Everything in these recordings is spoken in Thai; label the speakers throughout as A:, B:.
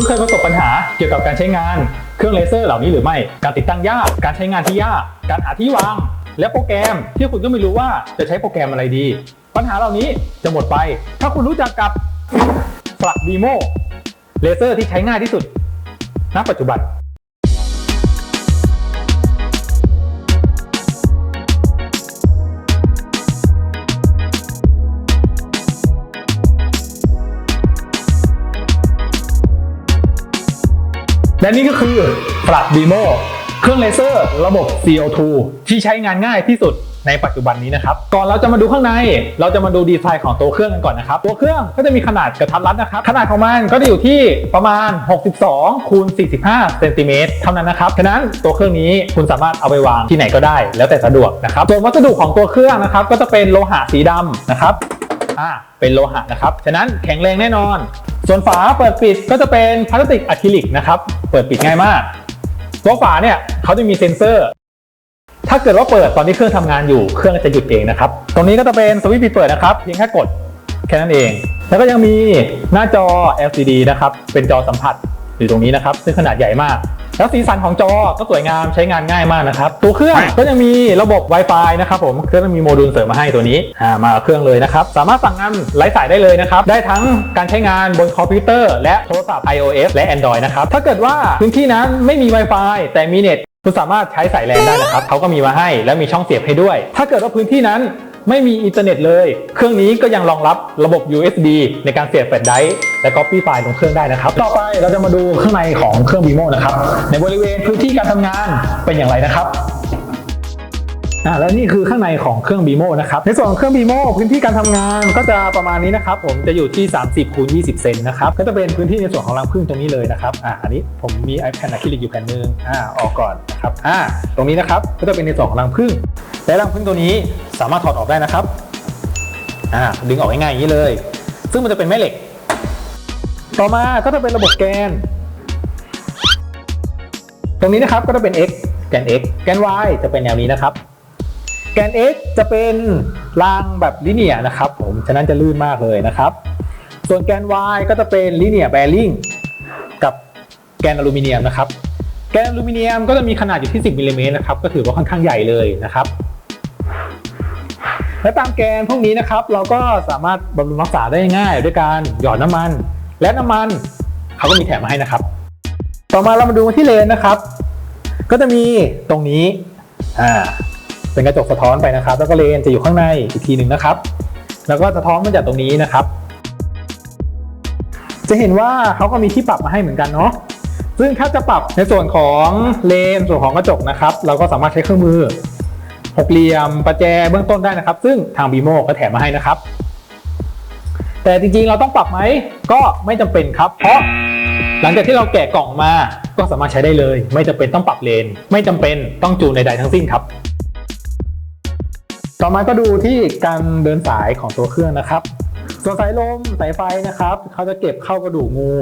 A: คุณเคยประสบปัญหาเกี่ยวกับการใช้งาน เครื่องเลเซอร์เหล่านี้หรือไม่ การติดตั้งยาก การใช้งานที่ยาก การหาที่วาง และโปรแกรมที่คุณก็ไม่รู้ว่าจะใช้โปรแกรมอะไรดี ปัญหาเหล่านี้จะหมดไป ถ้าคุณรู้จักกับฟลักดีโมเลเซอร์ที่ใช้ง่ายที่สุดณปัจจุบัน และนี่ก็คือปรับดีโมเครื่องเลเซอร์ระบบ CO2 ที่ใช้งานง่ายที่สุดในปัจจุบันนี้นะครับ ก่อนเราจะมาดูข้างใน เราจะมาดูดีไซน์ของตัวเครื่องกันก่อนนะครับ ตัวเครื่องก็จะมีขนาดกระทัดรัดนะครับ ขนาดของมันก็จะอยู่ที่ประมาณ 62 คูณ 45 เซนติเมตรเท่านั้นนะครับ ฉะนั้นตัวเครื่องนี้คุณสามารถเอาไปวางที่ไหนก็ได้ แล้วแต่สะดวกนะครับ ส่วนวัสดุของตัวเครื่องนะครับ ก็จะเป็นโลหะสีดำนะครับ อ่าเป็นโลหะนะครับ ฉะนั้นแข็งแรงแน่นอน ส่วนฝาเปิดปิดก็จะเป็นพลาสติกอะคริลิกนะครับ เปิดปิดง่ายมาก ตัวฝาเนี่ยเขาจะมีเซ็นเซอร์ ถ้าเกิดว่าเปิดตอนที่เครื่องทำงานอยู่ เครื่องจะหยุดเองนะครับ ตรงนี้ก็จะเป็นสวิตช์ปิดเปิดนะครับ เพียงแค่กดแค่นั้นเอง แล้วก็ยังมีหน้าจอ LCD นะครับ เป็นจอสัมผัสอยู่ตรงนี้นะครับ ซึ่งขนาดใหญ่มาก แล้วสีสันของจอก็สวยงามใช้งานง่ายมากนะครับตัวเครื่องก็ยังมีระบบ Wi-Fi นะครับผมเครื่องจะมีโมดูลเสริมมาให้ตัวนี้อ่ามากับเครื่องเลยนะครับสามารถสั่งงานไร้สายได้เลยนะครับได้ทั้งการใช้งานบนคอมพิวเตอร์ และโทรศัพท์ iOS และ Android นะครับถ้าเกิดว่าพื้นที่นั้นไม่มี Wi-Fi แต่มีเน็ตคุณสามารถใช้สายแลนได้นะครับเขาก็มีมาให้และมีช่องเสียบให้ด้วย ถ้าเกิดว่าพื้นที่นั้น ไม่มีอินเทอร์เน็ตเลย เครื่องนี้ก็ยังรองรับระบบ USB ในการเสียบแฟลชไดร์และ Copy ไฟล์ลงเครื่องได้นะครับ ต่อไปเราจะมาดูข้างในของเครื่อง Bimo นะครับ ในบริเวณพื้นที่การทำงานเป็นอย่างไรนะครับ อ่าแล้วนี่คือข้างในของเครื่อง BMO นะครับในส่วนของเครื่อง BMO พื้นที่การทำงานก็จะประมาณนี้นะครับผมจะอยู่ที่ 30คูณ20 เซนนะครับก็จะเป็นพื้นที่ในส่วนของรังผึ้งตรงนี้เลยนะครับอ่าอันนี้ผมมีไอแผ่นอะคริลิกอยู่แผ่นหนึงอ่าออกก่อนนะครับอ่าตรงนี้นะครับก็จะเป็นในส่วนของรังผึ้งและรังผึ้งตัวนี้สามารถถอดออกได้นะครับอ่าดึงออกง่ายๆอย่างนี้เลย ซึ่งมันจะเป็นแม่เหล็ก ต่อมาก็จะเป็นระบบแกน ตรงนี้นะครับก็จะเป็น x แกน x แกน y จะเป็นแนวนี้นะครับ กน x จะเป็นรางแบบลิเนียนะครับผม ฉะนั้นจะลื่นมากเลยนะครับ ส่วนแกน y ก็จะเป็นลิเนียแบริ่งกับแกนอลูมิเนียมนะครับ แกนอลูมิเนียมก็จะมีขนาดอยู่ที่ 10มิลลิเมตรนะครับ ก็ถือว่าค่อนข้างใหญ่เลยนะครับ และตามแกนพวกนี้นะครับ เราก็สามารถบำรุงรักษาได้ง่าย ด้วยการหยอดน้ำมัน และน้ำมันเขาก็มีแถมมาให้นะครับ ต่อมาเรามาดูที่เลนนะครับ ก็จะมีตรงนี้อ่า เป็นกระจกสะท้อนไปนะครับ แล้วก็เลนจะอยู่ข้างในอีกทีหนึ่งนะครับ แล้วก็สะท้อนมาจากตรงนี้นะครับ จะเห็นว่าเขาก็มีที่ปรับมาให้เหมือนกันเนาะซึ่งถ้าจะปรับในส่วนของเลนส่วนของกระจกนะครับ เราก็สามารถใช้เครื่องมือหกเหลี่ยมประแจเบื้องต้นได้นะครับ ซึ่งทางบีโมก็แถมมาให้นะครับ แต่จริงๆเราต้องปรับไหมก็ไม่จำเป็นครับ เพราะหลังจากที่เราแกะกล่องมาก็สามารถใช้ได้เลย ไม่จำเป็นต้องปรับเลน ไม่จำเป็นต้องจูนใดๆทั้งสิ้นครับ ต่อมาก็ดูที่การเดินสายของตัวเครื่องนะครับส่วนสายลมสายไฟนะครับเขาจะเก็บเข้ากระดูกงู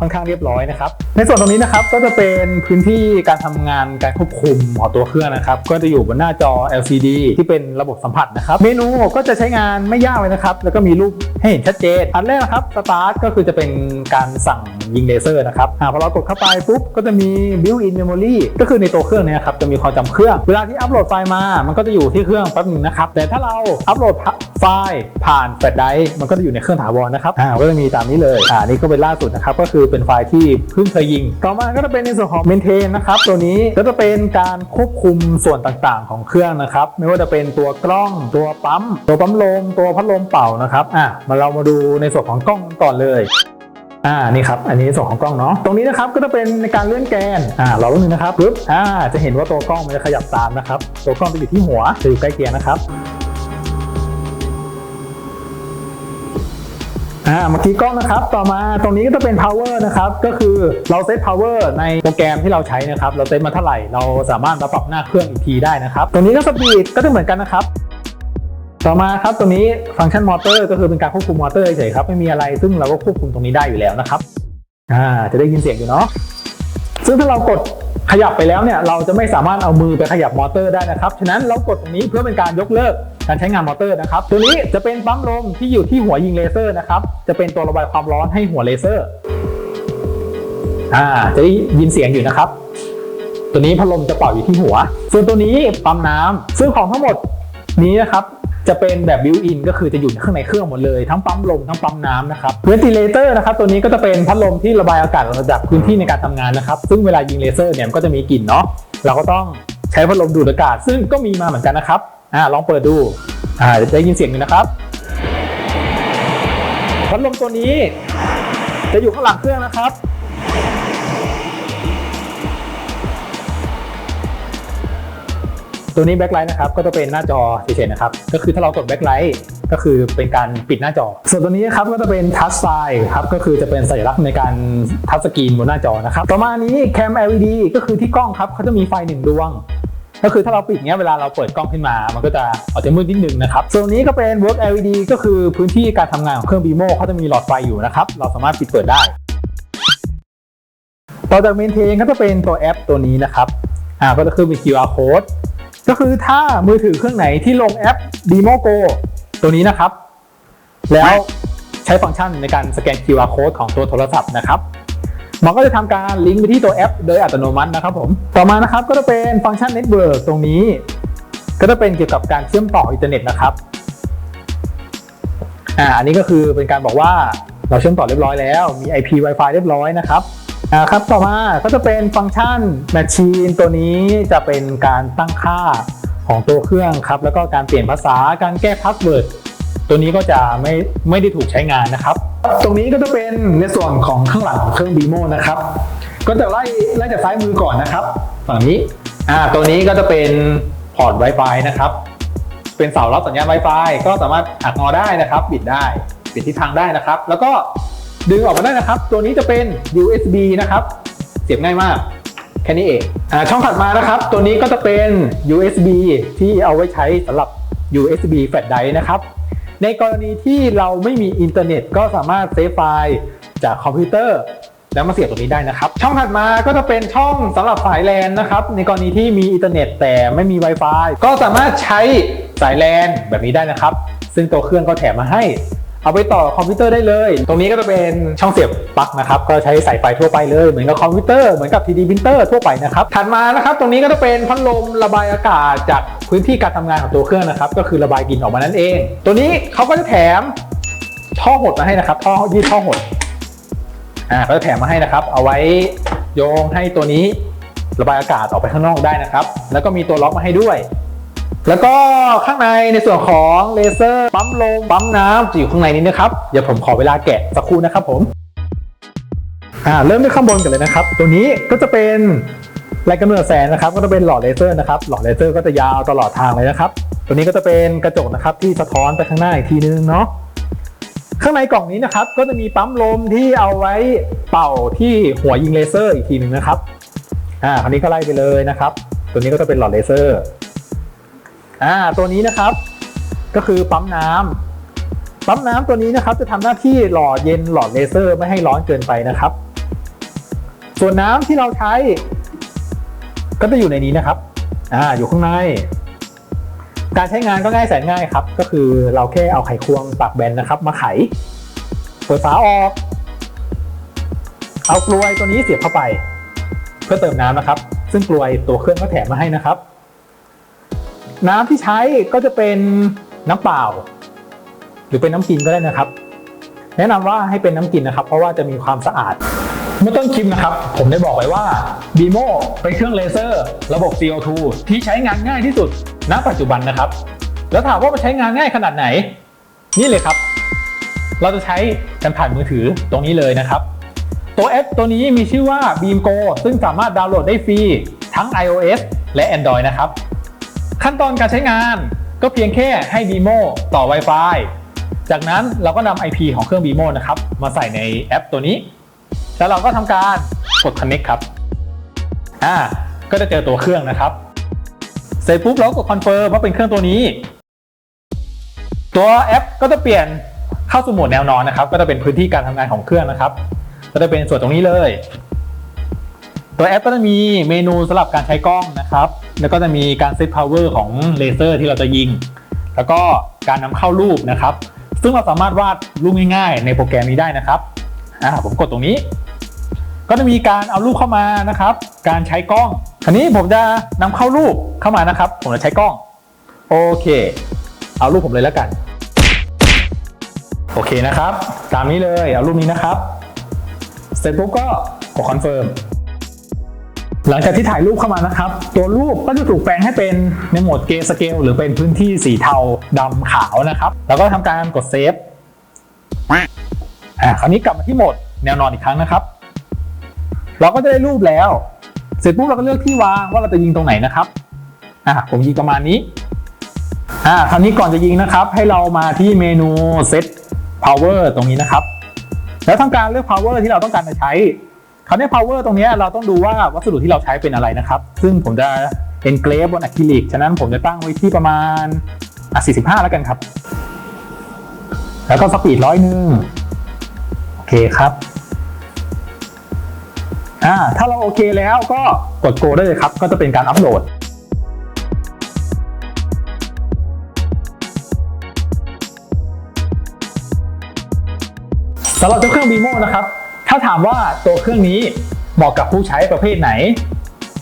A: ค่อนข้างเรียบร้อยนะครับ ในส่วนตรงนี้นะครับก็จะเป็นพื้นที่การทำงานการควบคุมของตัวเครื่องนะครับ ก็จะอยู่บนหน้าจอ LCD ที่เป็นระบบสัมผัสนะครับ เมนูก็จะใช้งานไม่ยากเลยนะครับ แล้วก็มีรูปให้เห็นชัดเจน อันแรกนะครับสตาร์ทก็คือจะเป็นการสั่งยิงเลเซอร์นะครับอ่าพอเรากดเข้าไปปุ๊บก็จะมี built-in memory ก็คือในตัวเครื่องนี่ยครับจะมีความจำเครื่อง เวลาที่อัปโหลดไฟล์มา มันก็จะอยู่ที่เครื่องแป๊บนึงนะครับ แต่ถ้าเราอัปโหลดไฟล์ผ่านแฟลชไดร์มันก็จะอยู่ในเครื่องถาวรนะครับอ่าก็จะมีตามนี้เลยอ่านี่ก็เป็นล่าสุดนะครับก็คือเป็นไฟล์ที่เพิ่งเคยยิง ต่อมาก็จะเป็นในส่วนของ maintain นะครับตัวนี้ก็จะเป็นการควบคุมส่วนต่างๆ ของเครื่องนะครับไม่ว่าจะเป็นตัวกล้องตัวปั๊ม ตัวปั๊มลมตัวพัดลมเป่านะครับอะมาเรามาดูในส่วนของกล้องก่อนเลย อ่านี่ครับอันนี้ส่วนของกล้องเนาะตรงนี้นะครับก็จะเป็นในการเลื่อนแกนอ่าเราลุ้นงนะครับปึ๊บอ่าจะเห็นว่าตัวกล้องมันจะขยับตามนะครับตัวกล้องจะอยู่ที่หัวจะอยู่ใกล้เคียงนะครับอ่าเมื่อกี้กล้องนะครับ ต่อมาตรงนี้ก็จะเป็น power นะครับ ก็คือเราเซต power ในโปรแกรมที่เราใช้นะครับ เราเซตมาเท่าไหร่ เราสามารถมาปรับหน้าเครื่องอีกทีได้นะครับ ตรงนี้ก็สปีดก็จะเหมือนกันนะครับ ต่อมาครับตรงนี้ฟังก์ชันมอเตอร์ก็คือเป็นการควบคุมมอเตอร์เฉยๆครับไม่มีอะไรซึ่งเราก็ควบคุมตรงนี้ได้อยู่แล้วนะครับอ่าจะได้ยินเสียงอยู่เนาะซึ่งถ้าเรากดขยับไปแล้วเนี่ยเราจะไม่สามารถเอามือไปขยับมอเตอร์ได้นะครับ ฉะนั้นเรากดตรงนี้เพื่อเป็นการยกเลิกการใช้งานมอเตอร์นะครับ ตัวนี้จะเป็นปั๊มลมที่อยู่ที่หัวยิงเลเซอร์นะครับ จะเป็นตัวระบายความร้อนให้หัวเลเซอร์อ่าจะได้ยินเสียงอยู่นะครับ ตัวนี้พัดลมจะเป่าอยู่ที่หัว ส่วนตัวนี้ปั๊มน้ำซึ่งของทั้งหมดนี้นะครับ จะเป็นแบบบิวอินก็คือจะอยู่ข้างในเครื่องหมดเลย ทั้งปั๊มลมทั้งปั๊มน้ำนะครับเวนติเลเตอร์นะครับตัวนี้ก็จะเป็นพัดลมที่ระบายอากาศออกมาจากพื้นที่ในการทำงานนะครับ ซึ่งเวลายิงเลเซอร์เนี่ยมันก็จะมีกลิ่นเนาะเราก็ต้องใช้พัดลมดูดอากาศ ซึ่งก็มีมาเหมือนกันนะครับอ่าลองเปิดดูอ่าจะได้ยินเสียงอยู่นะครับพัดลมตัวนี้จะอยู่ข้างหลังเครื่องนะครับ ตัวนี้แบ็คไลท์นะครับก็จะเป็นหน้าจอเฉยๆนะครับก็คือถ้าเรากดแบ็คไลท์ก็คือเป็นการปิดหน้าจอ ส่วนตัวนี้ครับก็จะเป็นทัชไฟครับก็คือจะเป็นสัญลักษณ์ในการทัชสกรีนบนหน้าจอนะครับต่อมานี้แคม LED ก็คือที่กล้องครับเขาจะมีไฟหนึ่งดวงก็คือถ้าเราปิดเนี้ยเวลาเราเปิดกล้องขึ้นมา มันก็จะอาจจะมืดนิดนึงนะครับส่วนนี้ก็เป็น Work LED ก็คือพื้นที่การทำงานของเครื่อง BMO เขาจะมีหลอดไฟอยู่นะครับ เราสามารถปิดเปิดได้ ต่อจากเมนเทนก็จะเป็นตัวแอปตัวนี้นะครับ อ่า ก็จะคือเป็น QR code ก็คือถ้ามือถือเครื่องไหนที่ลงแอป Demo Go ตัวนี้นะครับ แล้วใช้ฟังก์ชันในการสแกน QR code ของตัวโทรศัพท์นะครับ มันก็จะทำการลิงก์ไปที่ตัวแอป โดยอัตโนมัตินะครับผม ต่อมานะครับก็จะเป็นฟังก์ชัน Network ตรงนี้ ก็จะเป็นเกี่ยวกับการเชื่อมต่ออินเทอร์เน็ตนะครับอ่าอันนี้ก็คือเป็นการบอกว่าเราเชื่อมต่อเรียบร้อยแล้ว มี IP Wi-Fi เรียบร้อยนะครับ อ่าครับต่อมาก็จะเป็นฟังก์ชัน Machine ตัวนี้จะเป็นการตั้งค่าของตัวเครื่องครับ แล้วก็การเปลี่ยนภาษาการแก้พาสเวิร์ดตัวนี้ก็จะไม่ไม่ได้ถูกใช้งานนะครับ ตรงนี้ก็จะเป็นในส่วนของข้างหลังของเครื่อง BMO นะครับ ก็จะไล่ไล่จากซ้ายมือก่อนนะครับฝั่งนี้อ่าตัวนี้ก็จะเป็นพอร์ต Wi-Fi นะครับ เป็นเสารับสัญญาณ Wi-Fi ก็สามารถหักงอได้นะครับ บิดได้ปิดทิศทางได้นะครับ แล้วก็ ดึงออกมาได้นะครับ ตัวนี้จะเป็น USB นะครับ เสียบง่ายมากแค่นี้เองอช่องถัดมานะครับ ตัวนี้ก็จะเป็น USB ที่เอาไว้ใช้สำหรับ USB flash drive นะครับ ในกรณีที่เราไม่มีอินเทอร์เน็ตก็สามารถเซฟไฟล์จากคอมพิวเตอร์ แล้วมาเสียบตรงนี้ได้นะครับ ช่องถัดมาก็จะเป็นช่องสำหรับสายแลนนะครับ ในกรณีที่มีอินเทอร์เน็ตแต่ไม่มี Wi-Fi ก็สามารถใช้สายแลนแบบนี้ได้นะครับ ซึ่งตัวเครื่องก็แถมมาให้ เอาไปต่อคอมพิวเตอร์ได้เลย ตรงนี้ก็จะเป็นช่องเสียบปลั๊กนะครับ ก็ใช้สายไฟทั่วไปเลย เหมือนกับคอมพิวเตอร์ เหมือนกับ 3D printer ทั่วไปนะครับ ถัดมานะครับ ตรงนี้ก็จะเป็นพัดลมระบายอากาศจากพื้นที่การทำงานของตัวเครื่องนะครับ ก็คือระบายกลิ่นออกมานั่นเอง ตัวนี้เขาก็จะแถมท่อหดมาให้นะครับ ท่อยืดท่อหด อ่า ก็จะแถมมาให้นะครับ เอาไว้โยงให้ตัวนี้ระบายอากาศออกไปข้างนอกได้นะครับ แล้วก็มีตัวล็อกมาให้ด้วย แล้วก็ข้างในในส่วนของเลเซอร์ปั๊มลมปั๊มน้ำจะอยู่ข้างในนี้นะครับเดี๋ยวผมขอเวลาแกะสักครู่นะครับผมอ่าเริ่มด้วยข้างบนกันเลยนะครับ ตัวนี้ก็จะเป็นแรงกำเนิดแสงนะครับ ก็จะเป็นหลอดเลเซอร์นะครับ หลอดเลเซอร์ก็จะยาวตลอดทางเลยนะครับ ตัวนี้ก็จะเป็นกระจกนะครับที่สะท้อนไปข้างหน้าอีกทีนึงเนาะข้างในกล่องนี้นะครับ ก็จะมีปั๊มลมที่เอาไว้เป่าที่หัวยิงเลเซอร์อีกทีหนึ่งนะครับอ่าคราวนี้ก็ไล่ไปเลยนะครับ ตัวนี้ก็จะเป็นหลอดเลเซอร์ อ่าตัวนี้นะครับ ก็คือปั๊มน้ำปั๊มน้ำตัวนี้นะครับ จะทำหน้าที่หล่อเย็นหลอดเลเซอร์ไม่ให้ร้อนเกินไปนะครับ ส่วนน้ำที่เราใช้ ก็จะอยู่ในนี้นะครับ อ่าอยู่ข้างใน การใช้งานก็ง่ายแสนง่ายครับ ก็คือเราแค่เอาไขควงปากแบนนะครับ มาไข เปิดฝาออก เอากลวยตัวนี้เสียบเข้าไป เพื่อเติมน้ำนะครับ ซึ่งกลวยตัวเครื่องก็แถมมาให้นะครับ น้ำที่ใช้ก็จะเป็นน้ำเปล่า หรือเป็นน้ำกินก็ได้นะครับ แนะนำว่าให้เป็นน้ำกินนะครับ เพราะว่าจะมีความสะอาดเมื่อต้นคลิปนะครับ ผมได้บอกไว้ว่า BMO เป็นเครื่องเลเซอร์ ระบบ CO2 ที่ใช้งานง่ายที่สุด ณ ปัจจุบันนะครับ แล้วถามว่ามันใช้งานง่ายขนาดไหน นี่เลยครับ เราจะใช้กันผ่านมือถือตรงนี้เลยนะครับ ตัวแอปตัวนี้มีชื่อว่า BeamGo ซึ่งสามารถดาวน์โหลดได้ฟรีทั้ง iOS และ Android นะครับ ขั้นตอนการใช้งานก็เพียงแค่ให้ BMO ต่อ Wi-Fi จากนั้นเราก็นำ IP ของเครื่อง BMO นะครับ มาใส่ในแอปตัวนี้ แล้วเราก็ทำการกด Connect ครับ อ่า ก็จะเจอตัวเครื่องนะครับ เสร็จปุ๊บเราก็กด Confirm ว่าเป็นเครื่องตัวนี้ ตัวแอปก็จะเปลี่ยนเข้าสู่โหมดแนวนอนนะครับ ก็จะเป็นพื้นที่การทำงานของเครื่องนะครับ ก็จะเป็นส่วนตรงนี้เลย ตัวแอปก็จะมีเมนูสำหรับการใช้กล้องนะครับ แล้วก็จะมีการเซตพาวเวอร์ของเลเซอร์ที่เราจะยิง แล้วก็การนำเข้ารูปนะครับ ซึ่งเราสามารถวาดรูปง่ายๆ ในโปรแกรมนี้ได้นะครับอ่าผมกดตรงนี้ ก็จะมีการเอารูปเข้ามานะครับ การใช้กล้องคราวนี้ผมจะนำเข้ารูปเข้ามานะครับ ผมจะใช้กล้อง โอเค เอารูปผมเลยแล้วกัน โอเคนะครับ ตามนี้เลย เอารูปนี้นะครับ เสร็จปุ๊บก็กดคอนเฟิร์ม หลังจากที่ถ่ายรูปเข้ามานะครับ ตัวรูปก็จะถูกแปลงให้เป็นในโหมดเกสเกลหรือเป็นพื้นที่สีเทาดำขาวนะครับ แล้วก็ทำการกดเซฟอ่าคราวนี้กลับมาที่โหมดแนวนอนอีกครั้งนะครับ เราก็จะได้รูปแล้ว เสร็จปุ๊บเราก็เลือกที่วางว่าเราจะยิงตรงไหนนะครับอ่าผมยิงประมาณนี้อ่าคราวนี้ก่อนจะยิงนะครับ ให้เรามาที่เมนู Set Power ตรงนี้นะครับ แล้วทำการเลือก power ที่เราต้องการจะใช้ คราวนี้ power ตรงนี้เราต้องดูว่าวัสดุที่เราใช้เป็นอะไรนะครับ ซึ่งผมจะ engrave บนอะคริลิก ฉะนั้นผมจะตั้งไว้ที่ประมาณอะ45 แล้วกันครับ แล้วก็สปีดร้อยหนึ่งโอเคครับอ่าถ้าเราโอเคแล้วก็กด go ได้เลยครับ ก็จะเป็นการอัปโหลดสำหรับเจ้าเครื่อง Vimo นะครับ ถ้าถามว่าตัวเครื่องนี้เหมาะกับผู้ใช้ประเภทไหน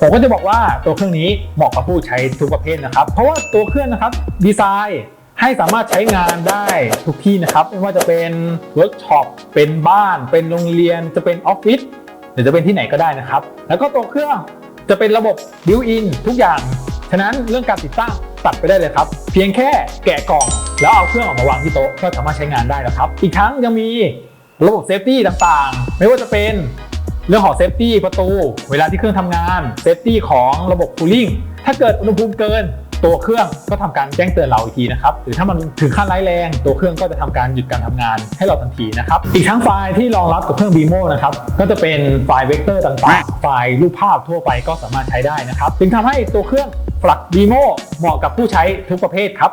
A: ผมก็จะบอกว่าตัวเครื่องนี้เหมาะกับผู้ใช้ทุกประเภทนะครับ เพราะว่าตัวเครื่องนะครับดีไซน์ให้สามารถใช้งานได้ทุกที่นะครับ ไม่ว่าจะเป็นเวิร์กช็อปเป็นบ้าน เป็นโรงเรียนจะเป็นออฟฟิศหรือจะเป็นที่ไหนก็ได้นะครับ แล้วก็ตัวเครื่องจะเป็นระบบ built-in ทุกอย่าง ฉะนั้นเรื่องการติดตั้งตัดไปได้เลยครับ เพียงแค่แกะกล่อง แล้วเอาเครื่องออกมาวางที่โต๊ะก็สามารถใช้งานได้แล้วครับ อีกทั้งยังมี ระบบเซฟตี้ต่างๆ ไม่ว่าจะเป็นเรื่องของเซฟตี้ประตู เวลาที่เครื่องทำงานเซฟตี้ของระบบคูลิ่งถ้าเกิดอุณหภูมิเกินตัวเครื่องก็ทำการแจ้งเตือนเราอีกทีนะครับ หรือถ้ามันถึงขั้นร้ายแรง ตัวเครื่องก็จะทำการหยุดการทำงานให้เราทันทีนะครับ อีกทั้งไฟล์ที่รองรับกับเครื่อง Vimo นะครับ ก็จะเป็นไฟล์เวกเตอร์ต่างๆ ไฟล์รูปภาพทั่วไปก็สามารถใช้ได้นะครับ จึงทำให้ตัวเครื่อง Flux Vimo เหมาะกับผู้ใช้ทุกประเภทครับ